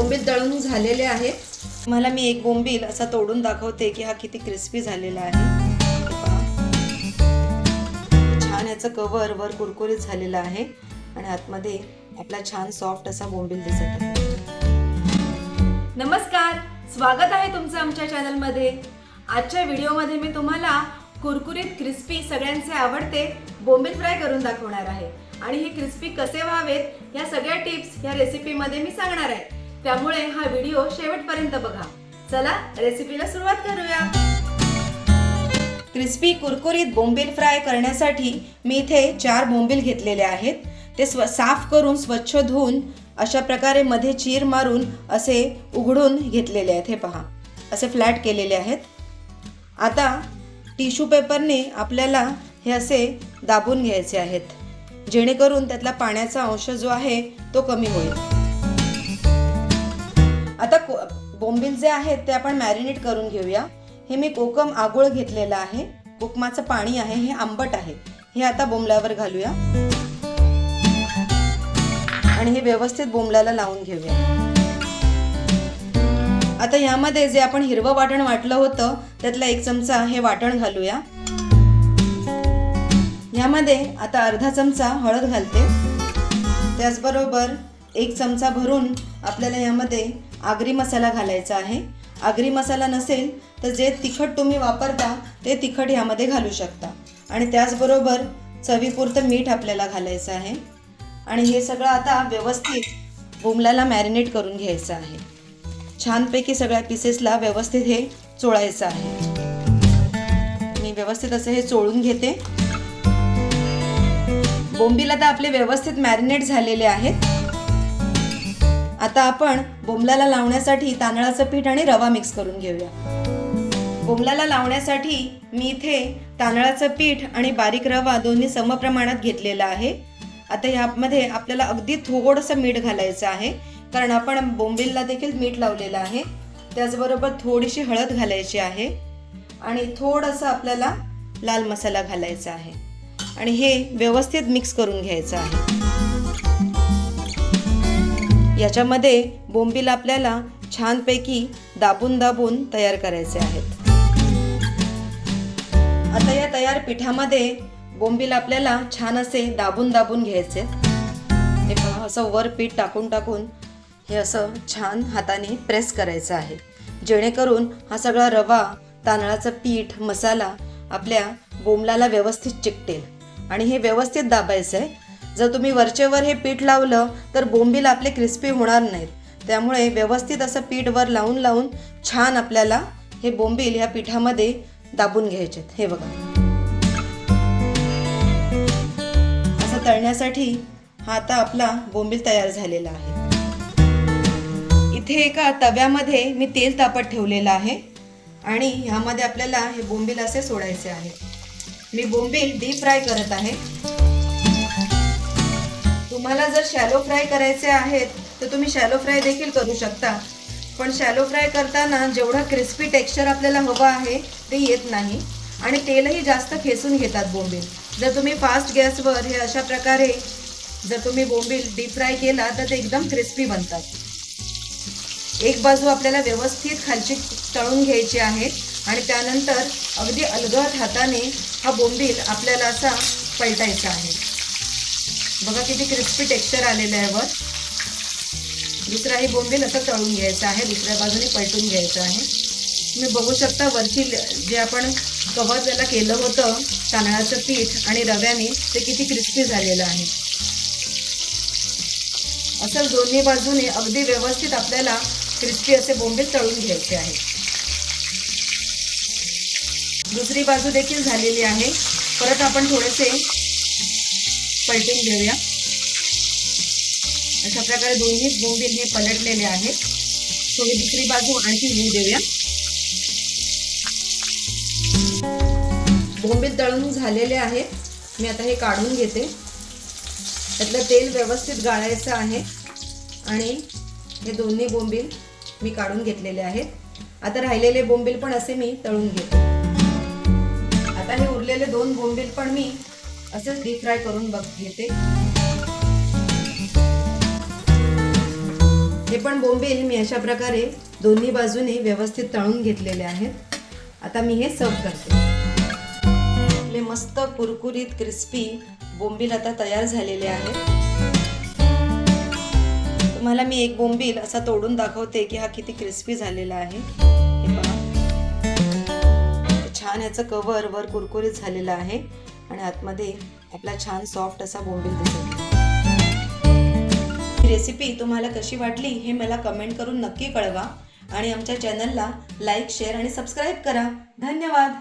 बोंबील दळून झालेले आहेत. मला मी एक बोंबील असा तोडून दाखवते की हा किती क्रिस्पी झालेला आहे. छान याचं कवर वर कुरकुरीत झालेलं आहे. आणि आतमध्ये आपला छान सॉफ्ट असा बोंबील दिसत आहे. नमस्कार. स्वागत आहे तुमचं आमच्या चॅनलमध्ये आजच्या व्हिडिओमध्ये मी तुम्हाला कुरकुरीत क्रिस्पी सगळ्यांचे आवडते बोंबील फ्राय करून दाखवणार आहे. आणि हे क्रिस्पी कसे व्हावेत या सगळ्या टिप्स या रेसिपीमध्ये मी सांगणार आहे. त्यामुळे हा व्हिडिओ शेवटपर्यंत बघा. चला रेसिपीला सुरुवात करूया. क्रिस्पी कुरकुरीत बोंबील फ्राय करण्यासाठी मी इथे चार बोंबील घेतलेले आहेत. ते स्व साफ करून स्वच्छ धुवून अशा प्रकारे मध्ये चीर मारून असे उघडून घेतलेले आहेत. हे पहा. असे फ्लॅट केलेले आहेत. आता टिश्यू पेपरने आपल्याला हे असे दाबून घ्यायचे आहेत. जेणेकरून त्यातला पाण्याचा अंश जो आहे तो कमी होईल. बोंबील जे आहेत ते आपण मॅरिनेट करून घेऊया. हे मी कोकम आगोळ घेतलेलं आहे. कोकमाचं पाणी आहे हे आंबट आहे. हे आता बोंबल्यावर घालूया. आणि हे व्यवस्थित बोंबल्याला लावून घेऊया. आता यामध्ये जे आपण हिरवं वाटण वाटलं होतं त्यातला एक चमचा हे वाटण घालूया. यामध्ये आता अर्धा चमचा हळद घालते. त्याचबरोबर एक चमचा भरून आपल्याला यामध्ये आगरी मसाला घालायचा आहे. आगरी मसाला नसेल तर जे तिखट तुम्ही वापरता ते तिखट ह्यामध्ये घालू शकता. आणि त्याचबरोबर चवीपुरतं मीठ आपल्याला घालायचं आहे. आणि हे सगळं आता व्यवस्थित बोमलाला मॅरिनेट करून घ्यायचं आहे. छानपैकी सगळ्या पीसेसला व्यवस्थित हे चोळायचं आहे. मी व्यवस्थित असं हे चोळून घेते. बोंबीला तर आपले व्यवस्थित मॅरिनेट झालेले आहेत. आता आपण बोंबलाला लावण्यासाठी तांदळाचं पीठ आणि रवा मिक्स करून घेऊया. बोंबलाला लावण्यासाठी मी इथे तांदळाचं पीठ आणि बारीक रवा दोन्ही समप्रमाणात घेतलेला आहे. आता यामध्ये आपल्याला अगदी थोडंसं मीठ घालायचं आहे कारण आपण बोंबिलला देखील मीठ लावलेलं आहे. त्याचबरोबर थोडीशी हळद घालायची आहे आणि थोडंसं आपल्याला लाल मसाला घालायचा आहे. आणि हे व्यवस्थित मिक्स करून घ्यायचं आहे. याच्यामध्ये बोंबील आपल्याला छानपैकी दाबून दाबून तयार करायचे आहेत. आता या तयार पिठामध्ये बोंबील आपल्याला छान असे दाबून दाबून घ्यायचे. हे पहा असं वर पीठ टाकून टाकून हे असं छान हाताने प्रेस करायचं आहे. जेणेकरून हा सगळा रवा तांदळाचं पीठ मसाला आपल्या बोंबलाला व्यवस्थित चिकटेल. आणि हे व्यवस्थित दाबायचं आहे जर तुम्ही वरचेवर हे पीठ लावलं तर बोंबील आपले क्रिस्पी होणार नाहीत. त्यामुळे व्यवस्थित असं पीठ वर लावून लावून छान आपल्याला हे बोंबील ह्या पिठामध्ये दाबून घ्यायचे हे बघा. असं तळण्यासाठी हा आता आपला बोंबील तयार झालेला आहे. इथे एका तव्यामध्ये मी तेल तापत ठेवलेलं आहे आणि ह्यामध्ये आपल्याला हे बोंबील असे सोडायचे आहे. मी बोंबील डीप फ्राय करत आहे. तुम्हाला जर शॅलो फ्राय करायचे आहेत तर तुम्ही शॅलो फ्राय देखील करू शकता. पण शॅलो फ्राय करताना जेवढं क्रिस्पी टेक्स्चर आपल्याला हवं आहे ते येत नाही. आणि तेलही जास्त खेचून घेतात बोंबील. जर तुम्ही फास्ट गॅसवर हे अशा प्रकारे जर तुम्ही बोंबील डीप फ्राय केला तर ते एकदम क्रिस्पी बनतात. एक बाजू आपल्याला व्यवस्थित खालची तळून घ्यायची आहे आणि त्यानंतर अगदी अलगद हाताने हा बोंबील आपल्याला असा पलटायचा आहे. बघा किती क्रिस्पी टेक्स्चर आलेलं आहे वर. दुसराही बोंबील असं तळून घ्यायचं आहे दुसऱ्या बाजूने पलटून घ्यायचं आहे. तुम्ही बघू शकता वरची जे आपण कव्हर त्याला केलं होतं तांदळाचं पीठ आणि रव्याने ते किती क्रिस्पी झालेलं आहे. असं दोन्ही बाजूने अगदी व्यवस्थित आपल्याला क्रिस्पी असे बोंबील तळून घ्यायचे आहे. दुसरी बाजू देखील झालेली आहे. परत आपण थोडेसे पलटून घेऊया. अशा प्रकारे दोन्ही बोंबील हे पलटलेले आहेत. थोडी दुसरी बाजू आणखी होऊ देऊया. बोंबील तळून झालेले आहेत. मी आता हे काढून घेते. त्यातलं तेल व्यवस्थित गाळायचं आहे. आणि हे दोन्ही बोंबील मी काढून घेतलेले आहेत. आता राहिलेले बोंबील पण असे मी तळून घेते. आता हे उरलेले दोन बोंबील पण मी असेच डीप फ्राय करून बघ घेते. हे पण बोंबील मी अशा प्रकारे दोन्ही बाजूने व्यवस्थित तळून घेतलेले आहेत. आता मी हे सर्व करते. आपले मस्त कुरकुरीत क्रिस्पी बोंबील आता तयार झालेले आहेत. तुम्हाला मी एक बोंबील असा तोडून दाखवते की हा किती क्रिस्पी झालेला आहे. हे पहा. छान याचं कवर वर कुरकुरीत झालेलं आहे. आणि आतमध्ये आपला छान सॉफ्ट असा बोंबील दिसेल. ही रेसिपी तुम्हाला कशी वाटली हे मला कमेंट करून नक्की कळवा आणि आमच्या चॅनलला लाईक शेअर आणि सबस्क्राईब करा. धन्यवाद!